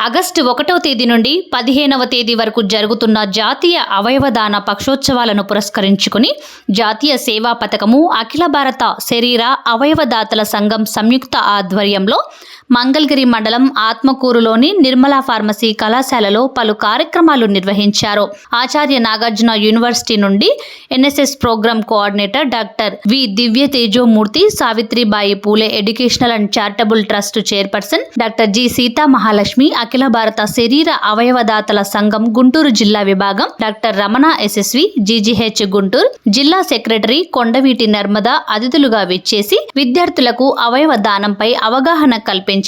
August ఒకటవ తేదీ నుండి పదిహేనవ తేదీ వరకు జరుగుతున్న జాతీయ అవయవదాన పక్షోత్సవాలను పురస్కరించుకుని జాతీయ సేవా పథకము అఖిల భారత శరీర అవయవదాతల సంఘం సంయుక్త ఆధ్వర్యంలో మంగళగిరి మండలం ఆత్మకూరులోని నిర్మలా ఫార్మసీ కళాశాలలో పలు కార్యక్రమాలు నిర్వహించారు. ఆచార్య నాగార్జున యూనివర్సిటీ నుండి NSS program coordinator doctor V Divya Tejomurthy Savitribai Phule educational and charitable trust chairperson doctor G Seetha Mahalakshmi అఖిల భారత శరీర అవయవదాతల సంఘం గుంటూరు జిల్లా విభాగం doctor Ramana SSV GGH Guntur జిల్లా సెక్రటరీ కొండవీటి నర్మద అతిథులుగా విచ్చేసి విద్యార్థులకు అవయవ దానంపై అవగాహన కల్పించారు.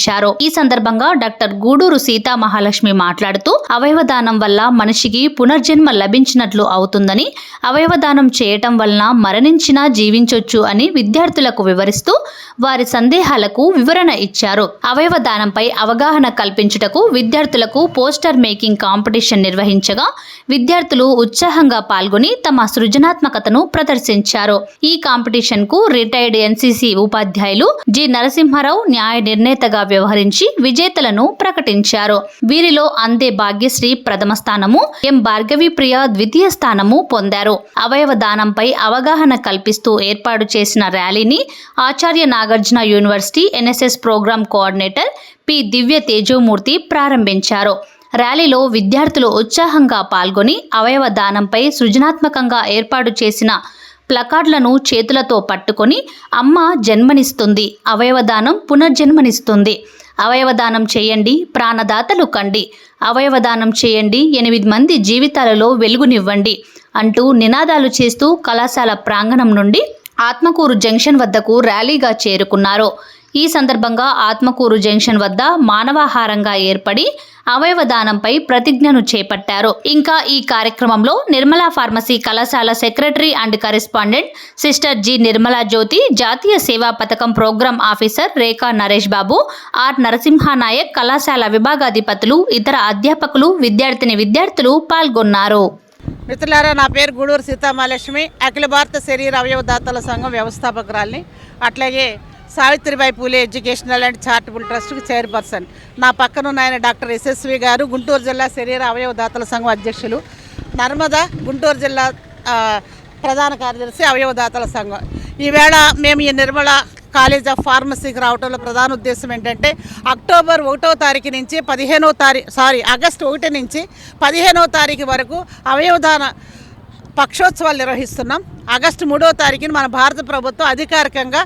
ఈ సందర్భంగా డాక్టర్ గూడూరు సీతా మహాలక్ష్మి మాట్లాడుతూ అవయవదానం వల్ల మనిషికి పునర్జన్మ లభించినట్లు అవుతుందని అవయవదానం చేయటం వలన మరణించినా జీవించొచ్చు అని విద్యార్థులకు వివరిస్తూ వారి సందేహాలకు వివరణ ఇచ్చారు. అవయవ దానంపై అవగాహన కల్పించుటకు విద్యార్థులకు పోస్టర్ మేకింగ్ కాంపిటీషన్ నిర్వహించగా విద్యార్థులు ఉత్సాహంగా పాల్గొని తమ సృజనాత్మకతను ప్రదర్శించారు. ఈ కాంపిటీషన్కు రిటైర్డ్ ఎన్సీసీ ఉపాధ్యాయులు జి నరసింహారావు న్యాయ నిర్ణేతగా వ్యవహరించి విజేతలను ప్రకటించారు. వీరిలో అందే భాగ్యశ్రీ ప్రథమ స్థానము ఎం భార్గవి ప్రియ ద్వితీయ స్థానము పొందారు. అవయవ దానంపై అవగాహన కల్పిస్తూ ఏర్పాటు చేసిన ర్యాలీని Acharya Nagarjuna university NSS program coordinator P Divya Tejomurthy ప్రారంభించారు. ర్యాలీలో విద్యార్థులు ఉత్సాహంగా పాల్గొని అవయవ దానంపై సృజనాత్మకంగా ఏర్పాటు చేసిన ప్లకార్డులను చేతులతో పట్టుకొని అమ్మ జన్మనిస్తుంది అవయవదానం పునర్జన్మనిస్తుంది. అవయవదానం చేయండి ప్రాణదాతలు కండి. అవయవదానం చేయండి ఎనిమిది మంది జీవితాలలో వెలుగునివ్వండి అంటూ నినాదాలు చేస్తూ కళాశాల ప్రాంగణం నుండి ఆత్మకూరు జంక్షన్ వద్దకు ర్యాలీగా చేరుకున్నారు. ఈ సందర్భంగా ఆత్మకూరు జంక్షన్ వద్ద మానవాహారంగా ఏర్పడి అవయవదానంపై ప్రతిజ్ఞను చేపట్టారు. ఇంకా ఈ కార్యక్రమంలో నిర్మలా ఫార్మసీ కళాశాల secretary and correspondent sister G Nirmala Jyothi జాతీయ సేవా పథకం program officer Rekha Naresh Babu R Narasimha Nayak కళాశాల విభాగాధిపతులు ఇతర అధ్యాపకులు విద్యార్థిని విద్యార్థులు పాల్గొన్నారు. మిత్రులారా నా పేరు గూడూరు సీతామహాలక్ష్మి. అఖిల భారత శరీర అవయవదాతల సంఘం వ్యవస్థాపకురాల్ని. అట్లాగే Savitribai Phule educational and charitable ట్రస్ట్కి chairperson. నా పక్కన ఉన్న ఆయన డాక్టర్ ఎస్ఎస్వి గారు గుంటూరు జిల్లా శరీర అవయవదాతల సంఘం అధ్యక్షులు. నర్మద గుంటూరు జిల్లా ప్రధాన కార్యదర్శి అవయవదాతల సంఘం. ఈవేళ మేము ఈ నిర్మల కాలేజ్ ఆఫ్ ఫార్మసీకి రావడంలో ప్రధాన ఉద్దేశం ఏంటంటే అక్టోబర్ ఒకటో తారీఖు నుంచి పదిహేనో తారీఖు సారీ ఆగస్టు ఒకటి నుంచి పదిహేనో తారీఖు వరకు అవయవదాన పక్షోత్సవాలు నిర్వహిస్తున్నాం. ఆగస్టు మూడో తారీఖున మన భారత ప్రభుత్వం అధికారికంగా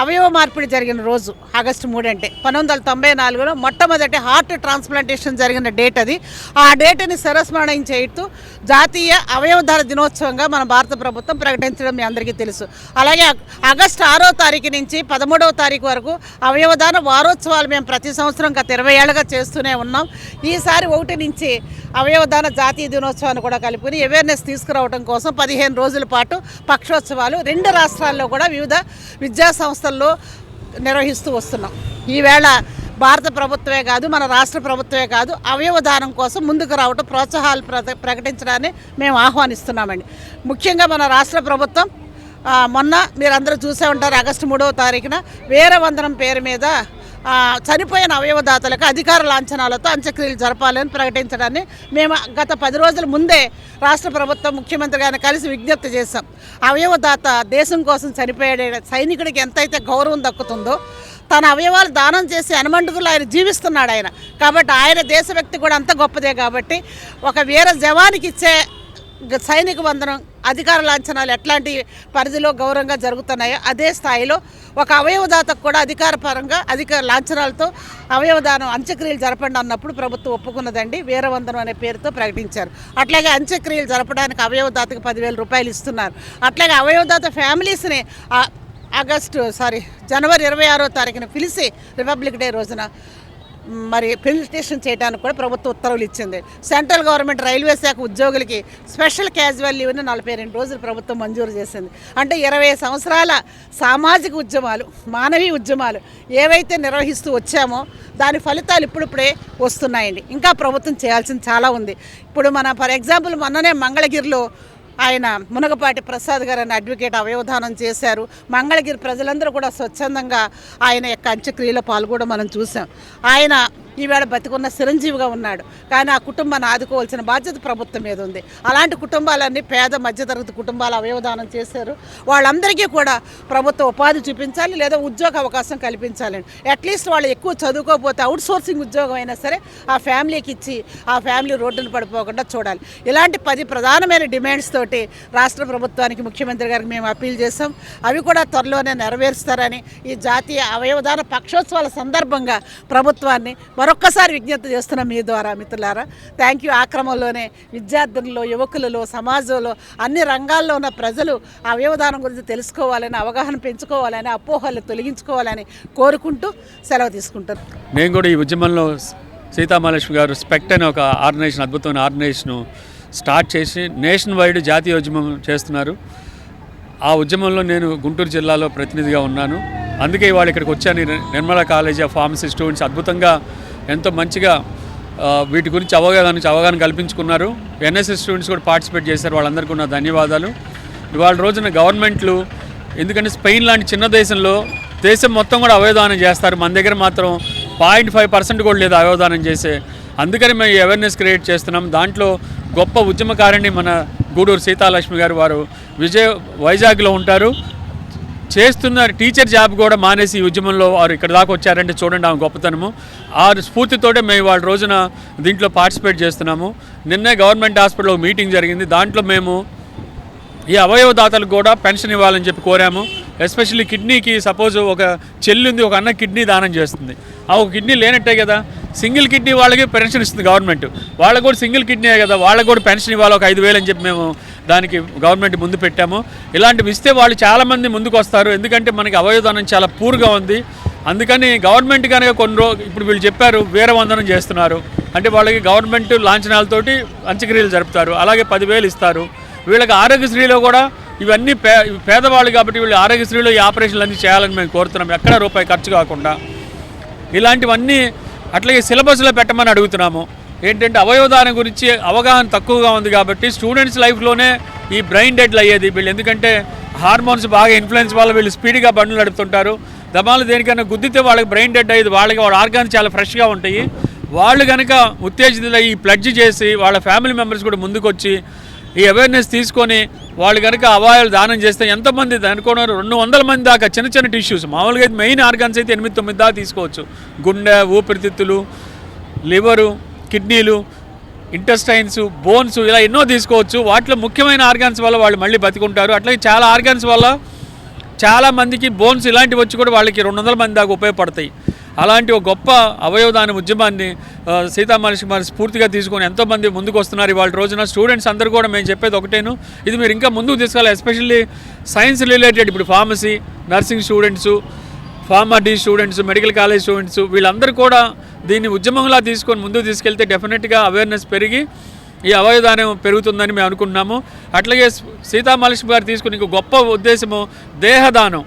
అవయవ మార్పిడి జరిగిన రోజు ఆగస్టు మూడు అంటే పంతొమ్మిది వందల తొంభై నాలుగులో మొట్టమొదటి హార్ట్ ట్రాన్స్ప్లాంటేషన్ జరిగిన డేట్ అది. ఆ డేట్ని సరస్మరణం చేయుతూ జాతీయ అవయవధార దినోత్సవంగా మన భారత ప్రభుత్వం ప్రకటించడం మీ అందరికీ తెలుసు. అలాగే ఆగస్టు ఆరో తారీఖు నుంచి పదమూడవ తారీఖు వరకు అవయవదాన వారోత్సవాలు మేము ప్రతి సంవత్సరం గత ఇరవై ఏళ్ళుగా చేస్తూనే ఉన్నాం. ఈసారి ఒకటి నుంచి అవయవదాన జాతీయ దినోత్సవాన్ని కూడా కలుపుకుని అవేర్నెస్ తీసుకురావడం కోసం పదిహేను రోజుల పాటు పక్షోత్సవాలు రెండు రాష్ట్రాల్లో కూడా వివిధ విద్యా సంస్థల్లో నిర్వహిస్తూ వస్తున్నాం. ఈవేళ భారత ప్రభుత్వమే కాదు మన రాష్ట్ర ప్రభుత్వమే కాదు అవయవదానం కోసం ముందుకు రావటం ప్రోత్సాహాలు ప్ర- ప్రకటించడాన్ని మేము ఆహ్వానిస్తున్నామండి. ముఖ్యంగా మన రాష్ట్ర ప్రభుత్వం మొన్న మొన్న మీరందరూ చూసే ఉంటారు ఆగస్టు మూడవ తారీఖున వీరవందనం పేరు మీద చనిపోయిన అవయవదాతలకు అధికార లాంఛనాలతో అంత్యక్రియలు జరపాలని ప్రకటించడాన్ని మేము గత పది రోజుల ముందే రాష్ట్ర ప్రభుత్వం ముఖ్యమంత్రి గారిని కలిసి విజ్ఞప్తి చేశాం. అవయవదాత దేశం కోసం చనిపోయే సైనికుడికి ఎంతైతే గౌరవం దక్కుతుందో తన అవయవాలు దానం చేసి అనుమంటుకులు ఆయన జీవిస్తున్నాడు ఆయన. కాబట్టి ఆయన దేశభక్తి కూడా అంత గొప్పదే కాబట్టి ఒక వీర జవానికి ఇచ్చే సైనిక వందనం అధికార లాంఛనాలు ఎట్లాంటి పరిధిలో గౌరవంగా జరుగుతున్నాయో అదే స్థాయిలో ఒక అవయవదాతకు కూడా అధికారపరంగా అధికార లాంఛనాలతో అవయవదానం అంత్యక్రియలు జరపండి అన్నప్పుడు ప్రభుత్వం ఒప్పుకున్నదండి. వీరవందనం అనే పేరుతో ప్రకటించారు. అట్లాగే అంత్యక్రియలు జరపడానికి అవయవదాతకు పదివేల రూపాయలు ఇస్తున్నారు. అట్లాగే అవయవదాత ఫ్యామిలీస్ని ఆగస్టు సారీ జనవరి ఇరవై ఆరో తారీఖున పిలిచి రిపబ్లిక్ డే రోజున మరి ఫెలిసిటేషన్ చేయడానికి కూడా ప్రభుత్వం ఉత్తర్వులు ఇచ్చింది. సెంట్రల్ గవర్నమెంట్ రైల్వే శాఖ ఉద్యోగులకి స్పెషల్ క్యాజువల్ లీవ్ని నలభై రెండు రోజులు ప్రభుత్వం మంజూరు చేసింది. అంటే ఇరవై సంవత్సరాల సామాజిక ఉద్యమాలు మానవీయ ఉద్యమాలు ఏవైతే నిర్వహిస్తూ వచ్చామో దాని ఫలితాలు ఇప్పుడిప్పుడే వస్తున్నాయండి. ఇంకా ప్రభుత్వం చేయాల్సింది చాలా ఉంది. ఇప్పుడు మన ఫర్ ఎగ్జాంపుల్ మొన్ననే మంగళగిరిలో ఆయన మునగపాటి ప్రసాద్ గారు అనే అడ్వకేట్ అవయవధానం చేశారు. మంగళగిరి ప్రజలందరూ కూడా స్వచ్ఛందంగా ఆయన యొక్క అంత్యక్రియలో పాల్గొనడం మనం చూసాం. ఆయన ఈవేళ బతికున్న చిరంజీవిగా ఉన్నాడు. కానీ ఆ కుటుంబాన్ని ఆదుకోవాల్సిన బాధ్యత ప్రభుత్వం మీద ఉంది. అలాంటి కుటుంబాలన్నీ పేద మధ్యతరగతి కుటుంబాలు అవయవదానం చేశారు. వాళ్ళందరికీ కూడా ప్రభుత్వం ఉపాధి చూపించాలి లేదా ఉద్యోగ అవకాశం కల్పించాలి. అట్లీస్ట్ వాళ్ళు ఎక్కువ చదువుకోకపోతే అవుట్ సోర్సింగ్ ఉద్యోగం అయినా సరే ఆ ఫ్యామిలీకి ఇచ్చి ఆ ఫ్యామిలీ రోడ్డును పడిపోకుండా చూడాలి. ఇలాంటి పది ప్రధానమైన డిమాండ్స్ తోటి రాష్ట్ర ప్రభుత్వానికి ముఖ్యమంత్రి గారికి మేము అప్పీల్ చేసాం అవి కూడా త్వరలోనే నెరవేరుస్తారని ఈ జాతీయ అవయవదాన పక్షోత్సవాల సందర్భంగా ప్రభుత్వాన్ని మరొక్కసారి విజ్ఞప్తి చేస్తున్నాం మీ ద్వారా మిత్రులారా. థ్యాంక్ యూ ఆక్రమంలోనే విద్యార్థులలో యువకులలో సమాజంలో అన్ని రంగాల్లో ఉన్న ప్రజలు ఆ అవయవదానం గురించి తెలుసుకోవాలని అవగాహన పెంచుకోవాలని అపోహలు తొలగించుకోవాలని కోరుకుంటూ సెలవు తీసుకుంటారు. నేను కూడా ఈ ఉద్యమంలో సీతామహాలక్ష్మి గారు స్పెక్ట్ అనే ఒక ఆర్గనైజేషన్ అద్భుతమైన ఆర్గనైజేషన్ స్టార్ట్ చేసి నేషన్ వైడ్ జాతీయ ఉద్యమం చేస్తున్నారు. ఆ ఉద్యమంలో నేను గుంటూరు జిల్లాలో ప్రతినిధిగా ఉన్నాను. అందుకే ఇవాళ ఇక్కడికి వచ్చాను. Nirmala college of pharmacy students అద్భుతంగా ఎంతో మంచిగా వీటి గురించి అవగాహన నుంచి అవగాహన కల్పించుకున్నారు. ఎన్ఎస్ఎస్ స్టూడెంట్స్ కూడా పార్టిసిపేట్ చేశారు. వాళ్ళందరికీ ఉన్న ధన్యవాదాలు. ఇవాళ రోజున గవర్నమెంట్లు ఎందుకంటే స్పెయిన్ లాంటి చిన్న దేశంలో దేశం మొత్తం కూడా అవయదానం చేస్తారు. మన దగ్గర మాత్రం పాయింట్ ఫైవ్ పర్సెంట్ కూడా లేదు అవయదానం చేసే. అందుకని మేము ఈ అవేర్నెస్ క్రియేట్ చేస్తున్నాం. దాంట్లో గొప్ప ఉద్యమకారిణి మన గూడూరు సీతాలక్ష్మి గారు వారు విజయ వైజాగ్లో ఉంటారు. చేస్తున్న టీచర్ జాబ్ కూడా మానేసి ఈ ఉద్యమంలో వారు ఇక్కడ దాకా వచ్చారంటే చూడండి ఆమె గొప్పతనము. ఆ స్ఫూర్తితోటే మేము వాళ్ళ రోజున దీంట్లో పార్టిసిపేట్ చేస్తున్నాము. నిన్నే గవర్నమెంట్ హాస్పిటల్లో ఒక మీటింగ్ జరిగింది. దాంట్లో మేము ఈ అవయవదాతలకు కూడా పెన్షన్ ఇవ్వాలని చెప్పి కోరాము. ఎస్పెషల్లీ కిడ్నీకి సపోజ్ ఒక చెల్లి ఉంది ఒక అన్న కిడ్నీ దానం చేస్తుంది. ఆ ఒక కిడ్నీ లేనట్టే కదా. సింగిల్ కిడ్నీ వాళ్ళకి పెన్షన్ ఇస్తుంది గవర్నమెంట్. వాళ్ళకు కూడా సింగిల్ కిడ్నీ కదా వాళ్ళకు కూడా పెన్షన్ ఇవ్వాలి ఒక ఐదు వేలు అని చెప్పి మేము దానికి గవర్నమెంట్ ముందు పెట్టాము. ఇలాంటివి ఇస్తే వాళ్ళు చాలామంది ముందుకు వస్తారు. ఎందుకంటే మనకి అవయవదానం చాలా పూర్గా ఉంది. అందుకని గవర్నమెంట్ కనుక కొన్ని రోజు ఇప్పుడు వీళ్ళు చెప్పారు వీరవందనం వందనం చేస్తున్నారు. అంటే వాళ్ళకి గవర్నమెంట్ లాంఛనాలతోటి అంత్యక్రియలు జరుపుతారు. అలాగే పదివేలు ఇస్తారు. వీళ్ళకి ఆరోగ్యశ్రీలో కూడా ఇవన్నీ పే పేదవాళ్ళు కాబట్టి వీళ్ళు ఆరోగ్యశ్రీలో ఈ ఆపరేషన్లు అన్నీ చేయాలని మేము కోరుతున్నాం. ఎక్కడ రూపాయి ఖర్చు కాకుండా. ఇలాంటివన్నీ అట్లాగే సిలబస్లో పెట్టమని అడుగుతున్నాము. ఏంటంటే అవయవదానం గురించి అవగాహన తక్కువగా ఉంది కాబట్టి స్టూడెంట్స్ లైఫ్లోనే ఈ బ్రెయిన్ డెడ్లు అయ్యేది వీళ్ళు. ఎందుకంటే హార్మోన్స్ బాగా ఇన్ఫ్లుయెన్స్ వల్ల వీళ్ళు స్పీడ్గా బండ్లు నడుపుతుంటారు. దమాలు దేనికైనా గుద్దితే వాళ్ళకి బ్రెయిన్ డెడ్ అయ్యేది వాళ్ళకి వాళ్ళ ఆర్గాన్స్ చాలా ఫ్రెష్గా ఉంటాయి. వాళ్ళు కనుక ఉత్తేజితులై ఈ ప్లడ్జ్ చేసి వాళ్ళ ఫ్యామిలీ మెంబర్స్ కూడా ముందుకొచ్చి ఈ అవేర్నెస్ తీసుకొని వాళ్ళు కనుక అవాయాలు దానం చేస్తే ఎంతమంది అనుకున్నారు రెండు వందల మంది దాకా చిన్న చిన్న టిష్యూస్ మామూలుగా అయితే మెయిన్ ఆర్గాన్స్ అయితే ఎనిమిది తొమ్మిది దాకా తీసుకోవచ్చు. గుండె ఊపిరితిత్తులు లివరు కిడ్నీలు ఇంటెస్టైన్స్ బోన్స్ ఇలా ఎన్నో తీసుకోవచ్చు. వాటిలో ముఖ్యమైన ఆర్గాన్స్ వల్ల వాళ్ళు మళ్ళీ బతికుంటారు. అట్లాగే చాలా ఆర్గాన్స్ వల్ల చాలా మందికి బోన్స్ ఇలాంటివి వచ్చి కూడా వాళ్ళకి రెండు వందల మంది దాకా ఉపయోగపడతాయి. అలాంటి ఒక గొప్ప అవయవదాన ఉద్యమాన్ని సీతామహర్షి మరి స్ఫూర్తిగా తీసుకొని ఎంతోమంది ముందుకు వస్తున్నారు ఇవాళ రోజున. స్టూడెంట్స్ అందరూ కూడా మేము చెప్పేది ఒకటేను. ఇది మీరు ఇంకా ముందుకు తీసుకోవాలి ఎస్పెషల్లీ సైన్స్ రిలేటెడ్ ఇప్పుడు pharmacy nursing students PharmD students medical college students వీళ్ళందరూ కూడా దీన్ని ఉద్యమంలా తీసుకొని ముందుకు తీసుకెళ్తే డెఫినెట్గా అవేర్నెస్ పెరిగి ఈ అవయదానం పెరుగుతుందని మేము అనుకుంటున్నాము. అట్లాగే సీతామహాలక్ష్మి గారు తీసుకుని ఇంకో గొప్ప ఉద్దేశము దేహదానం.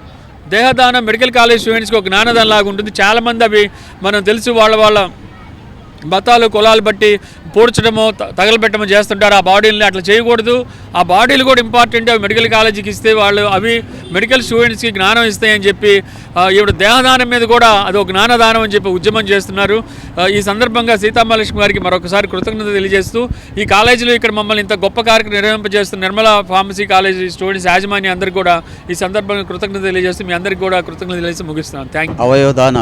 దేహదానం మెడికల్ కాలేజ్ స్టూడెంట్స్కి ఒక జ్ఞానదానం లాగా ఉంటుంది. చాలామంది అవి మనం తెలుసు వాళ్ళ వాళ్ళ మతాలు కులాలు బట్టి పూడ్చడము తగలబెట్టము చేస్తుంటారు. ఆ బాడీలని అట్లా చేయకూడదు. ఆ బాడీలు కూడా ఇంపార్టెంట్ అవి మెడికల్ కాలేజీకి ఇస్తే వాళ్ళు అవి మెడికల్ స్టూడెంట్స్కి జ్ఞానం ఇస్తాయని చెప్పి ఈవిడ దేహదానం మీద కూడా అది ఒక జ్ఞానదానం అని చెప్పి ఉద్యమం చేస్తున్నారు. ఈ సందర్భంగా సీతామహాలక్ష్మి గారికి మరొకసారి కృతజ్ఞత తెలియజేస్తూ ఈ కాలేజీలో ఇక్కడ మమ్మల్ని ఇంత గొప్ప కార్యక్రమం నిర్వహింపజేస్తున్న నిర్మల ఫార్మసీ కాలేజీ స్టూడెంట్స్ యాజమాన్యం అందరికీ కూడా ఈ సందర్భంగా కృతజ్ఞత తెలియజేస్తూ మీ అందరికీ కూడా కృతజ్ఞత తెలియజేసి ముగిస్తున్నాను. థ్యాంక్ అవయవదాన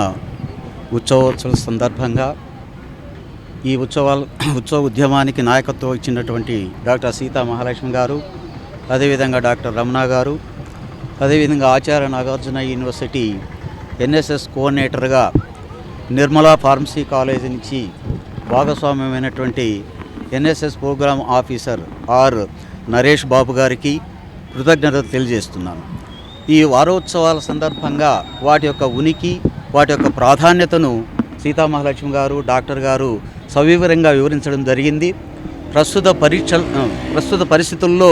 ఉత్సవోత్సవ సందర్భంగా ఈ ఉత్సవాల ఉత్సవ ఉద్యమానికి నాయకత్వం ఇచ్చినటువంటి డాక్టర్ సీతా మహాలక్ష్మి గారు అదేవిధంగా డాక్టర్ రమణ గారు అదేవిధంగా ఆచార్య నాగార్జున యూనివర్సిటీ ఎన్ఎస్ఎస్ కోఆర్డినేటర్గా నిర్మలా ఫార్మసీ కాలేజీ నుంచి భాగస్వామ్యమైనటువంటి NSS program officer R Naresh Babu గారికి కృతజ్ఞతలు తెలియజేస్తున్నాను. ఈ వారోత్సవాల సందర్భంగా వాటి యొక్క ఉనికి వాటి యొక్క ప్రాధాన్యతను సీతామహాలక్ష్మి గారు డాక్టర్ గారు సవివరంగా వివరించడం జరిగింది. ప్రస్తుత పరీక్ష ప్రస్తుత పరిస్థితుల్లో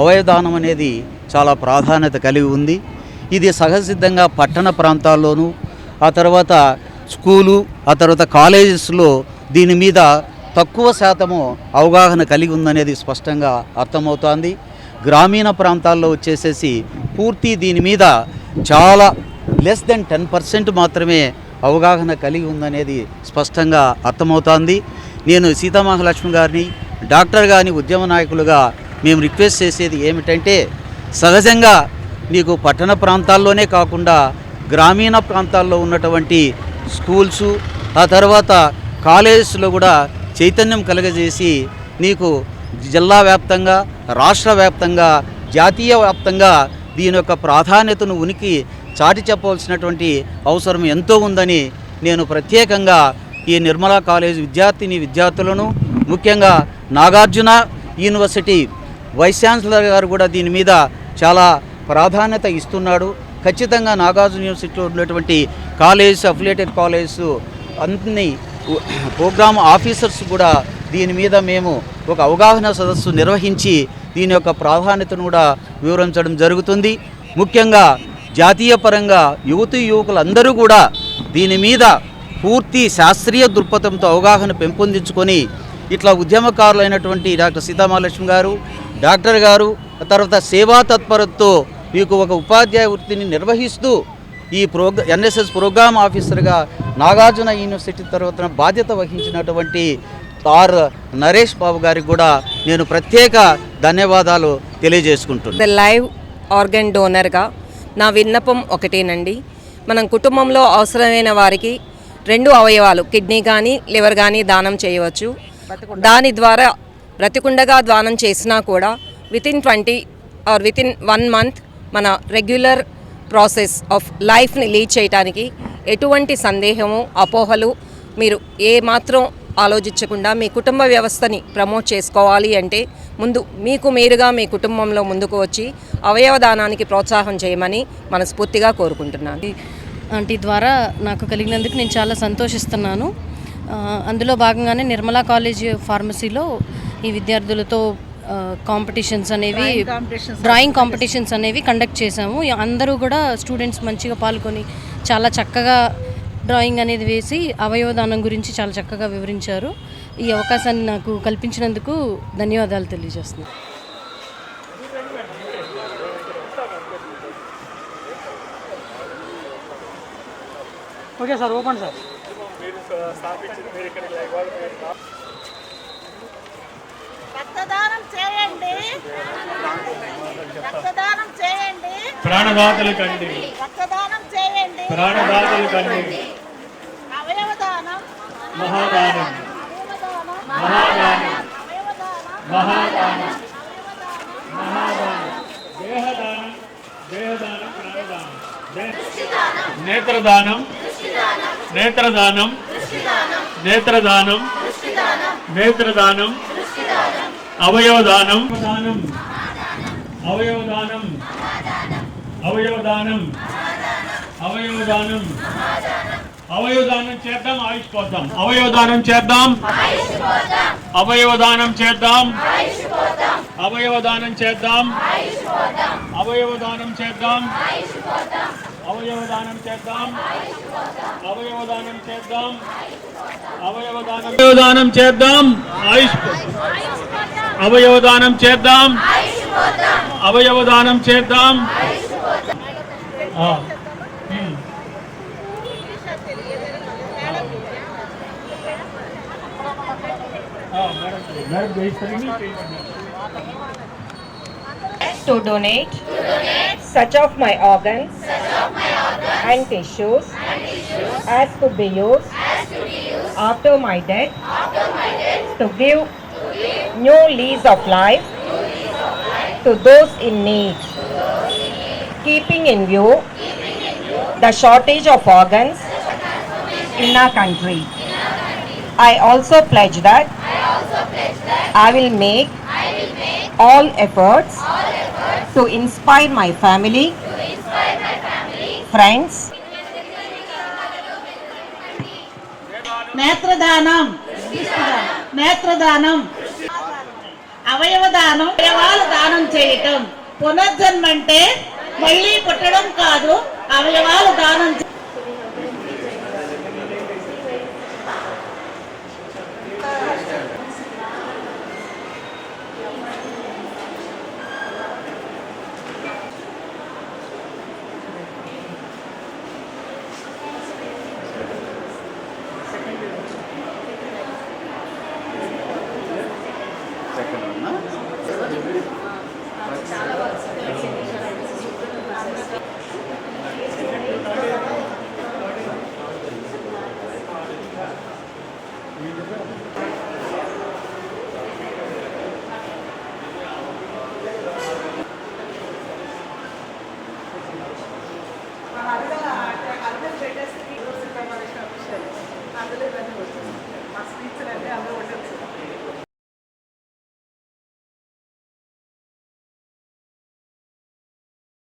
అవయదానం అనేది చాలా ప్రాధాన్యత కలిగి ఉంది. ఇది సహజసిద్ధంగా పట్టణ ప్రాంతాల్లోనూ ఆ తర్వాత స్కూలు ఆ తర్వాత కాలేజెస్లో దీని మీద తక్కువ శాతము అవగాహన కలిగి ఉందనేది స్పష్టంగా అర్థమవుతోంది. గ్రామీణ ప్రాంతాల్లో వచ్చేసేసి పూర్తి దీని మీద చాలా లెస్ దెన్ టెన్ పర్సెంట్ మాత్రమే అవగాహన కలిగి ఉందనేది స్పష్టంగా అర్థమవుతోంది. నేను సీతామహాలక్ష్మి గారిని డాక్టర్ గారిని ఉద్యమ నాయకులుగా మేము రిక్వెస్ట్ చేసేది ఏమిటంటే సహజంగా నీకు పట్టణ ప్రాంతాల్లోనే కాకుండా గ్రామీణ ప్రాంతాల్లో ఉన్నటువంటి స్కూల్సు ఆ తర్వాత కాలేజెస్లో కూడా చైతన్యం కలగజేసి నీకు జిల్లా వ్యాప్తంగా రాష్ట్ర వ్యాప్తంగా జాతీయ వ్యాప్తంగా దీని యొక్క ప్రాధాన్యతను ఉనికి చాటి చెప్పవలసినటువంటి అవసరం ఎంతో ఉందని నేను ప్రత్యేకంగా ఈ నిర్మలా కాలేజ్ విద్యార్థిని విద్యార్థులను ముఖ్యంగా నాగార్జున యూనివర్సిటీ వైస్ ఛాన్సలర్ గారు కూడా దీని మీద చాలా ప్రాధాన్యత ఇస్తున్నాడు. ఖచ్చితంగా నాగార్జున యూనివర్సిటీలో ఉన్నటువంటి కాలేజ్ అఫిలియేటెడ్ కాలేజ్ అన్ని ప్రోగ్రామ్ ఆఫీసర్స్ కూడా దీని మీద మేము ఒక అవగాహన సదస్సు నిర్వహించి దీని యొక్క ప్రాధాన్యతను కూడా వివరించడం జరుగుతుంది. ముఖ్యంగా జాతీయ పరంగా యువతి యువకులందరూ కూడా దీని మీద పూర్తి శాస్త్రీయ దృక్పథంతో అవగాహన పెంపొందించుకొని ఇట్లా ఉద్యమకారులైనటువంటి డాక్టర్ సీతామహాలక్ష్మి గారు డాక్టర్ గారు తర్వాత సేవా తత్పరతతో మీకు ఒక ఉపాధ్యాయ వృత్తిని నిర్వహిస్తూ ఈ ప్రోగ్రా ఎన్ఎస్ఎస్ ప్రోగ్రామ్ ఆఫీసర్గా నాగార్జున యూనివర్సిటీ తర్వాత బాధ్యత వహించినటువంటి ఆర్ నరేష్ బాబు గారికి కూడా నేను ప్రత్యేక ధన్యవాదాలు తెలియజేసుకుంటున్నాను. లైవ్ ఆర్గన్ డోనర్గా నా విన్నపం ఒకటేనండి. మనం కుటుంబంలో అవసరమైన వారికి రెండు అవయవాలు కిడ్నీ కానీ లివర్ కానీ దానం చేయవచ్చు. దాని ద్వారా బ్రతికుండగా దానం చేసినా కూడా within twenty or within one month మన రెగ్యులర్ ప్రాసెస్ ఆఫ్ లైఫ్ని లీడ్ చేయడానికి ఎటువంటి సందేహము అపోహలు మీరు ఏ మాత్రం ఆలోచించకుండా మీ కుటుంబ వ్యవస్థని ప్రమోట్ చేసుకోవాలి అంటే ముందు మీకు మీరుగా మీ కుటుంబంలో ముందుకు వచ్చి అవయవ దానానికి ప్రోత్సాహం చేయమని మనస్ఫూర్తిగా కోరుకుంటున్నాను. ఆంటీ ద్వారా నాకు కలిగినందుకు నేను చాలా సంతోషిస్తున్నాను. అందులో భాగంగానే నిర్మలా కాలేజ్ ఫార్మసీలో ఈ విద్యార్థులతో కాంపిటీషన్స్ అనేవి డ్రాయింగ్ కాంపిటీషన్స్ అనేవి కండక్ట్ చేశాము. అందరూ కూడా స్టూడెంట్స్ మంచిగా పాల్గొని చాలా చక్కగా డ్రాయింగ్ అనేది వేసి అవయవదానం గురించి చాలా చక్కగా వివరించారు. ఈ అవకాశాన్ని నాకు కల్పించినందుకు ధన్యవాదాలు తెలియజేస్తున్నాను. Okay sir open sir. రక్తదానం చేయండి. రక్తదానం చేయండి. ప్రాణదాతలు కండి. రక్తదానం చేయండి. ప్రాణదాతలు కండి. అవయవదానం. మహాదానం. మహాదానం. మహాదానం. మహాదానం. దేహదానం. దేహదానం. ప్రాణదానం. దే- నేత్రదానం. నేత్రదానం. నేత్రదానం. నేత్రదానం. అవయవదానం. దానం అవయవదానం. అవయవదానం. అవయవదానం. అవయవదానం చేద్దాం ఆయుష్పోద్దాం అవయవదానం చేద్దాం. అవయవదానం చేద్దాం. అవయవదానం చేద్దాం. అవయవదానం చేద్దాం. అవయవదానం చేద్దాం అవయవదానం చేద్దాం అవయవదానం అవయవదానం చేద్దాం ఆయుష్ అవయవదానం చేద్దాం అవయవదానం చేద్దాం ఆ, ఉమ్. ఆ, మేడం మేడం చేయిస్తారని చేయించండి. to donate, such of my organs, and tissues, and tissues as, to be used, as be used after my death, after my death to, give to give new lease of life, lease of life to, those in need, to those in need, keeping in view, keeping in view the shortage of organs in our country. In our country. I, also pledge that I also pledge that I will make, I will make all, efforts all efforts to inspire my family. To inspire my family friends. నేత్రదానం. నేత్రదానం. అవయవదానం అవయవాలు దానం చేయటం. పునర్జన్మ అంటే మళ్ళీ పుట్టడం కాదు అవయవాలు దానం